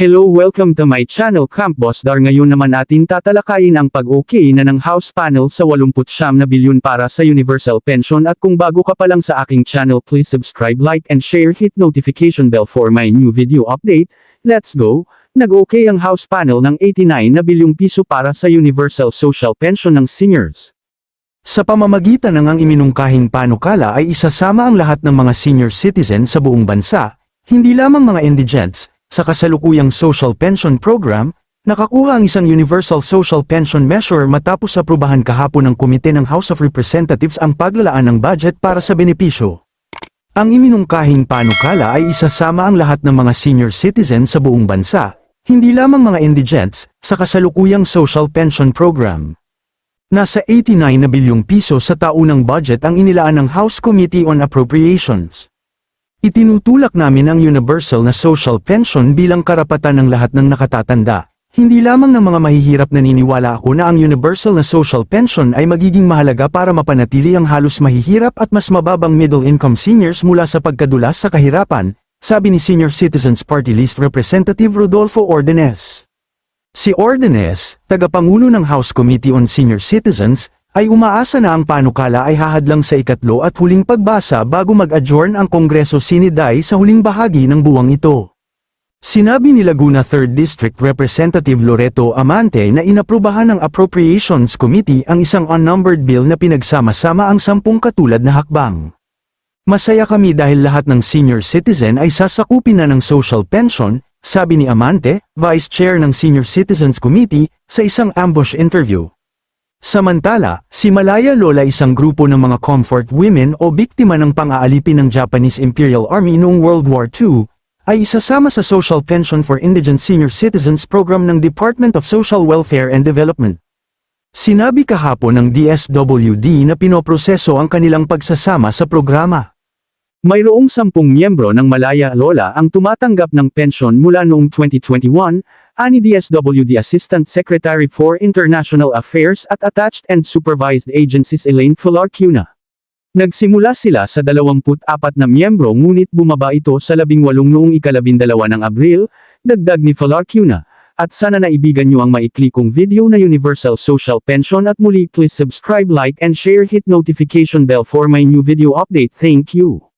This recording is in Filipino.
Hello welcome to my channel Camp Boss Dar. Ngayon naman natin tatalakayin ang pag-okay na ng House Panel sa 89 na bilyon para sa Universal Pension. At kung bago ka pa lang sa aking channel please subscribe like and share. Hit notification bell for my new video update, let's go, nag-okay ang House Panel ng 89 na bilyong piso para sa Universal Social Pension ng seniors. Sa pamamagitan ng ang iminungkahing panukala ay isasama ang lahat ng mga senior citizen sa buong bansa, hindi lamang mga indigents, sa kasalukuyang social pension program, nakakuha ang isang universal social pension measure matapos aprubahan kahapon ng komite ng House of Representatives ang paglalaan ng budget para sa benepisyo. Ang iminungkahing panukala ay isasama ang lahat ng mga senior citizen sa buong bansa, hindi lamang mga indigents, sa kasalukuyang social pension program. Nasa 89 na bilyong piso sa taunang budget ang inilaan ng House Committee on Appropriations. Itinutulak namin ang universal na social pension bilang karapatan ng lahat ng nakatatanda. Hindi lamang ng mga mahihirap naniniwala ako na ang universal na social pension ay magiging mahalaga para mapanatili ang halos mahihirap at mas mababang middle-income seniors mula sa pagkadulas sa kahirapan, sabi ni Senior Citizens Party List Representative Rodolfo Ordenes. Si Ordenes, tagapangulo ng House Committee on Senior Citizens, ay umaasa na ang panukala ay hahadlang sa ikatlo at huling pagbasa bago mag-adjourn ang Kongreso Siniday sa huling bahagi ng buwang ito. Sinabi ni Laguna 3rd District Representative Loreto Amante na inaprubahan ng Appropriations Committee ang isang unnumbered bill na pinagsama-sama ang sampung katulad na hakbang. Masaya kami dahil lahat ng senior citizen ay sasakupin na ng social pension, sabi ni Amante, Vice Chair ng Senior Citizens Committee, sa isang ambush interview. Samantala, si Malaya Lola isang grupo ng mga comfort women o biktima ng pang-aalipin ng Japanese Imperial Army noong World War II, ay isasama sa Social Pension for Indigent Senior Citizens program ng Department of Social Welfare and Development. Sinabi kahapon ng DSWD na pinoproseso ang kanilang pagsasama sa programa. Mayroong sampung miyembro ng Malaya Lola ang tumatanggap ng pensyon mula noong 2021, ani DSWD Assistant Secretary for International Affairs at Attached and Supervised Agencies Elaine Fularcuna. Nagsimula sila sa 24 na miyembro ngunit bumaba ito sa 18 noong ikalabindalawa ng Abril, dagdag ni Fularcuna. At sana naibigan niyo ang maikli kong video na Universal Social Pension at muli please subscribe like and share hit notification bell for my new video update thank you.